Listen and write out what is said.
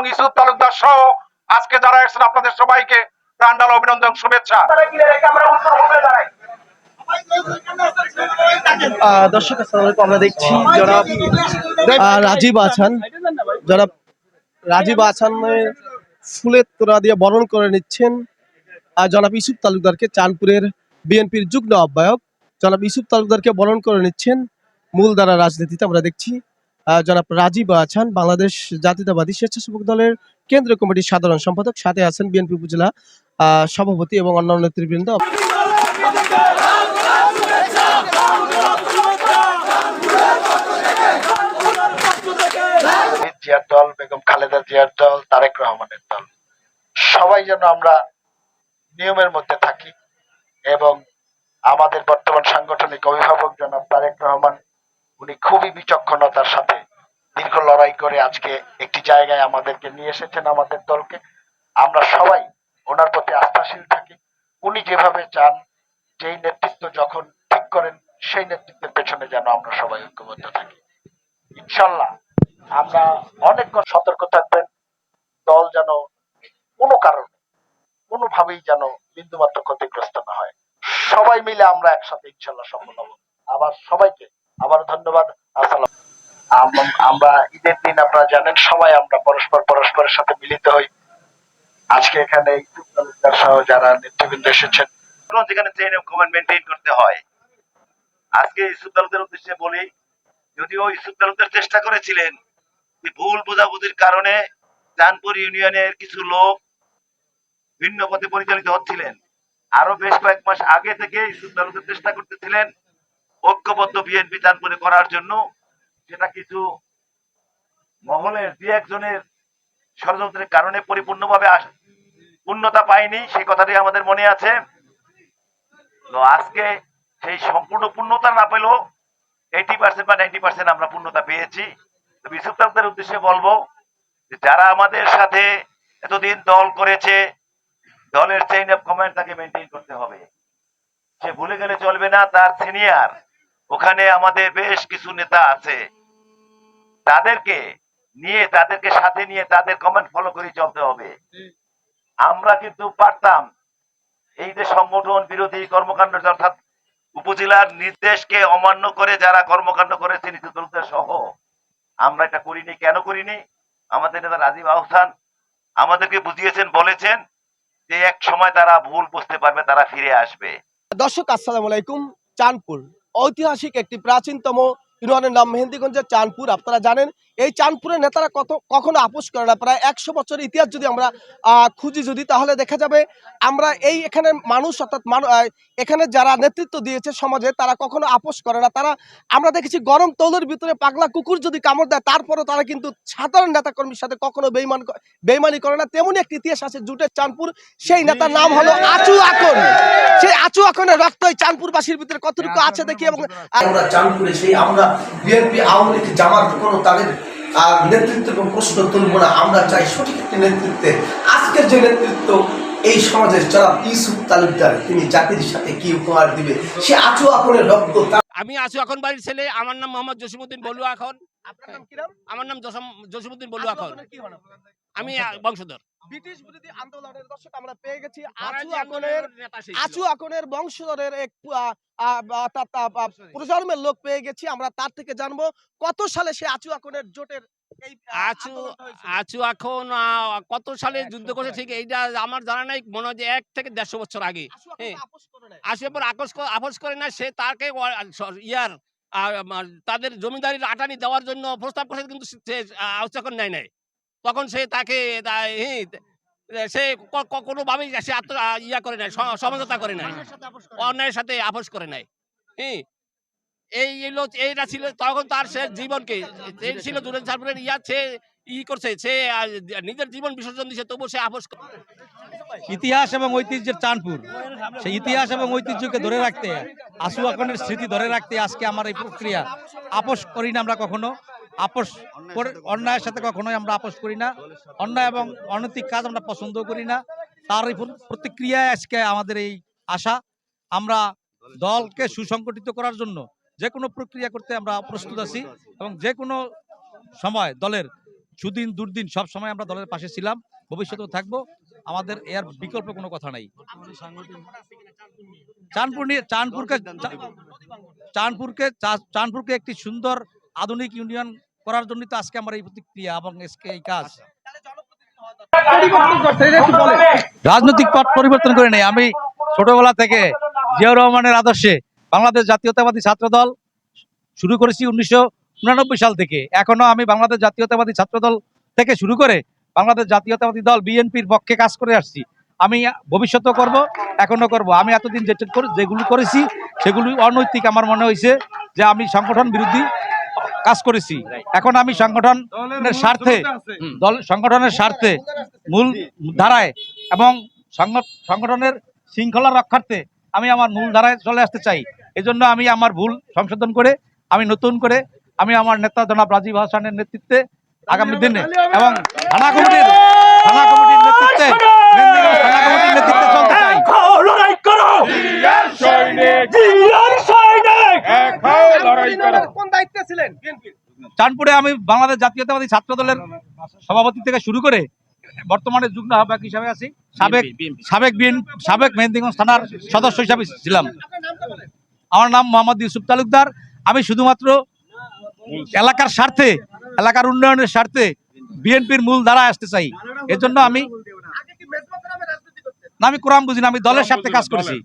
এবং ইসুফ তালুকদার সহ আজকে যারা এসেছেন আপনাদের সবাইকে প্রাণডাল অভিনন্দন শুভেচ্ছা। দর্শক আসসালামু আমরা দেখছি জনাব রাজীব আছান। জনাব রাজীব আছানের ফুলের তোড়া দিয়ে বরণ করে নিচ্ছেন জনাব ইউসুফ তালুকদারকে চাঁদপুরের বিএনপির যুগ্ম আহ্বায়ক। জনাব ইউসুফ তালুকদারকে বরণ করে নিচ্ছেন মূলধারা রাজনীতিতে আমরা দেখছি। জনাব রাজীব আছান, বাংলাদেশ জাতীয়তাবাদী স্বেচ্ছাসেবক দলের কেন্দ্রীয় কমিটির সাধারণ সম্পাদক, সাথে আছেন বিএনপি উপজেলা সভাপতি এবং অন্যান্য নেতৃবৃন্দ। জিয়ার দল, বেগম খালেদা জিয়ার দল, তারেক রহমানের দল। সবাই যেন আমরা নিয়মের মধ্যে থাকি এবং আমাদের বর্তমান সাংগঠনিক অভিভাবক জনাব তারেক রহমান, উনি খুবই বিচক্ষণতার সাথে দীর্ঘ লড়াই করে আজকে একটি জায়গায় আমাদেরকে নিয়ে এসেছেন আমাদের দলকে। আমরা সবাই ওনার প্রতি আস্থাশীল থাকি। উনি যেভাবে চান, যেই নেতৃত্ব যখন ঠিক করেন, সেই নেতৃত্বের পেছনে যেন আমরা সবাই ঐক্যবদ্ধ থাকি। ইনশাল্লাহ আমরা অনেক সতর্ক থাকবেন। দল যেন কোনো কারণে, কোনোভাবেই যেন বিন্দুমাত্র ক্ষতিগ্রস্ত না হয়। সবাই মিলে আমরা একসাথে ইনশাল্লাহ সফল হব। আবার সবাইকে আবার ধন্যবাদ। আসসালাম আমরা ঈদের দিন আপনারা জানেন, সবাই আমরা পরস্পর পরস্পরের সাথে মিলিত হই। আজকে এখানে যারা নেতৃবৃন্দ এসেছেন যেখানে চেইন অফ কমান্ড মেনটেন করতে হয়। আজকে ইসুফ উদ্দেশ্যে বলি, যদিও ইসুফ চেষ্টা করেছিলেন ভুল বোঝাবুঝির কারণে চাঁদপুর ইউনিয়নের কিছু লোক ভিন্ন পথে পরিচালিত হচ্ছিলেন। আরও বেশ কয়েক মাস আগে থেকে ইসুফ তালুকদার চেষ্টা করতেছিলেন ঐক্যবদ্ধ বিএনপি চাঁদপুরে করার জন্য। সেটা কিছু মহলের দু একজনের ষড়যন্ত্রের কারণে পরিপূর্ণভাবে পূর্ণতা পায়নি, সেই কথাটি আমাদের মনে আছে। তো আজকে সেই সম্পূর্ণ পূর্ণতা না পেলেও এইটি পার্সেন্ট বা নাইনটি পার্সেন্ট আমরা পূর্ণতা পেয়েছি। তো বিশুপ উদ্দেশ্যে বলব যারা আমাদের সাথে এতদিন দল করেছে, দলের চেইন অফ কমান্ড তাকে মেনটেন করতে হবে। সে ভুলে গেলে চলবে না, তার সিনিয়র ওখানে আমাদের বেশ কিছু নেতা আছে। তাদেরকে নিয়ে তাদেরকে সাথে নিয়ে তাদের কমেন্ট ফলো করে চলতে হবে। আমরা কিন্তু পারতাম এই যে সংগঠন বিরোধী কর্মকাণ্ড অর্থাৎ উপজেলার নির্দেশকে অমান্য করে যারা কর্মকাণ্ড করেছে নিত্যতলুকদের সহ। আমরা এটা করিনি কেন করিনি? আমাদের নেতা রাজীব আহসান আমাদেরকে বুঝিয়েছেন বলেছেন যে এক সময় তারা ভুল বুঝতে পারবে তারা ফিরে আসবে। দর্শক আসসালামু আলাইকুম। চাঁদপুর ঐতিহাসিক একটি প্রাচীনতম ইউনিয়নের নাম মেহেন্দিগঞ্জের চাঁদপুর। আপনারা জানেন এই চাঁদপুরের নেতারা কত কখনো আপোষ করে না। প্রায় একশো বছরের ইতিহাস যদি আমরা খুঁজি যদি, তাহলে দেখা যাবে আমরা এই এখানে মানুষ, অর্থাৎ এখানে যারা নেতৃত্ব দিয়েছে সমাজে, তারা কখনো আপোষ করে না। তারা, আমরা দেখেছি গরম তৌলের ভিতরে পাগলা কুকুর যদি কামড় দেয়, তারপরও তারা কিন্তু সাধারণ নেতাকর্মীর সাথে কখনো বেইমান বেইমানি করে না। তেমনই একটি ইতিহাস আছে জুটের চাঁদপুর। সেই নেতার নাম হলো আচু আকন। সেই আচু আকনের রক্ত এই চাঁদপুরবাসীর ভিতরে কতটুকু আছে দেখি এবং আমরা চাঁদপুরে সেই, আমরা বিএনপি, আওয়ামী লীগ, জামাত কোনো তাদের আহ, নেতৃত্বের কোনো প্রশ্ন তুলব না আমরা চাই সঠিক একটি নেতৃত্বে। আজকের যে নেতৃত্ব এই সমাজের যারা ইউসুফ তালুকদার তিনি জাতির সাথে কি উপহার দিবে? সে আচু আপনের রক্ত আমি আছি এখন বাড়ির ছেলে আমার নাম মোহাম্মদ জসিমুদ্দিন বলু এখন। আপনার নাম কি আমার নাম জসম- জসিমুদ্দিন বলু এখন। আকনের কি হন আপনার? আমি বংশধর। ব্রিটিশ বিরোধী আন্দোলনের দর্শক আমরা পেয়ে গেছি আচু আকনের। আচু আকনের বংশধরের এক প্রজন্মের লোক পেয়ে গেছি আমরা তার থেকে জানব কত সালে সে আচু আকনের জোটের আচু আচু এখন কত সালে যুদ্ধ করেছে ঠিক এইটা আমার জানা নাই মনে হয় যে এক থেকে দেড়শো বছর আগে। আসে পর আকস আপোষ করে না সে তাকে ইয়ার তাদের জমিদারির আটানি দেওয়ার জন্য প্রস্তাব করেছে কিন্তু সে এখন নেয় নাই। তখন সে তাকে সে কোনোভাবেই সে আত্ম ইয়া করে নাই সমঝোতা করে নাই। অন্যের সাথে আপোষ করে নাই। অন্যায়ের সাথে আপোষ করে নাই। হ্যাঁ এই এলো এইটা ছিল তখন তার সে জীবনকে এই ছিল দুরেন সারপুরের ইয়া সে ই করছে সে নিজের জীবন বিসর্জন দিছে তবু সে আপোষ করে ইতিহাস এবং ঐতিহ্যের চাঁদপুর সেই ইতিহাস এবং ঐতিহ্যকে ধরে রাখতে আশু আকনের স্মৃতি ধরে রাখতে আজকে আমার এই প্রক্রিয়া আপোষ করি না আমরা কখনো। আপোষ করে- অন্যায়ের সাথে কখনোই আমরা আপোষ করি না। অন্যায় এবং অনৈতিক কাজ আমরা পছন্দ করি না। তার প্রতিক্রিয়ায় আজকে আমাদের এই আশা। আমরা দলকে সুসংগঠিত করার জন্য যে কোনো প্রক্রিয়া করতে আমরা প্রস্তুত আছি এবং যে কোনো সময় দলের সুদিন দুর্দিন সব সময় আমরা দলের পাশে ছিলাম। ভবিষ্যতেও থাকব। আমাদের এর বিকল্প কোনো কথা নাই। চাঁদপুর নিয়ে চাঁদপুরকে চাঁদপুরকে চাঁদপুরকে একটি সুন্দর আধুনিক ইউনিয়ন করার জন্য তো আজকে আমার এই প্রতিক্রিয়া এবং এই কাজ। রাজনৈতিক পথ পরিবর্তন করে নেই। আমি ছোটবেলা থেকে জিয়াউর রহমানের আদর্শে বাংলাদেশ জাতীয়তাবাদী ছাত্র দল শুরু করেছি উনিশশো উনানব্বই সাল থেকে। এখনও আমি বাংলাদেশ জাতীয়তাবাদী ছাত্র দল থেকে শুরু করে বাংলাদেশ জাতীয়তাবাদী দল বিএনপির পক্ষে কাজ করে আসছি। আমি ভবিষ্যতেও করব এখনও করব। আমি এতদিন যেগুলো করেছি সেগুলি অনৈতিক। আমার মনে হয়েছে যে আমি সংগঠন বিরোধী কাজ করেছি। এখন আমি সংগঠনের স্বার্থে দল সংগঠনের স্বার্থে মূল ধারায় এবং সংগ- সংগঠনের শৃঙ্খলা রক্ষার্থে আমি আমার মূল ধারায় চলে আসতে চাই। এজন্য আমি আমার ভুল সংশোধন করে আমি নতুন করে আমি আমার নেতা জনাব রাজীব হাসানের নেতৃত্বে আগামী দিনে এবং থানা কমিটির থানা কমিটির নেতৃত্বে থানা কমিটির নেতৃত্বে চলতে চাই। কোন দায়িত্বে ছিলেন? চাঁদপুরে আমি বাংলাদেশ জাতীয়তাবাদী ছাত্র দলের সভাপতি থেকে শুরু করে বর্তমানে যুগ্ম আহ্বায়ক হিসাবে আছি। সাবেক সাবেক বিএন সাবেক মেহেন্দিগঞ্জ থানার সদস্য হিসাবে ছিলাম। আমার নাম মোহাম্মদ ইউসুফ তালুকদার। আমি শুধুমাত্র এলাকার স্বার্থে এলাকার উন্নয়নের স্বার্থে বিএনপির মূল দ্বারা আসতে চাই। এজন্য আমি না, আমি কোরআন বুঝি না আমি দলের স্বার্থে কাজ করেছি।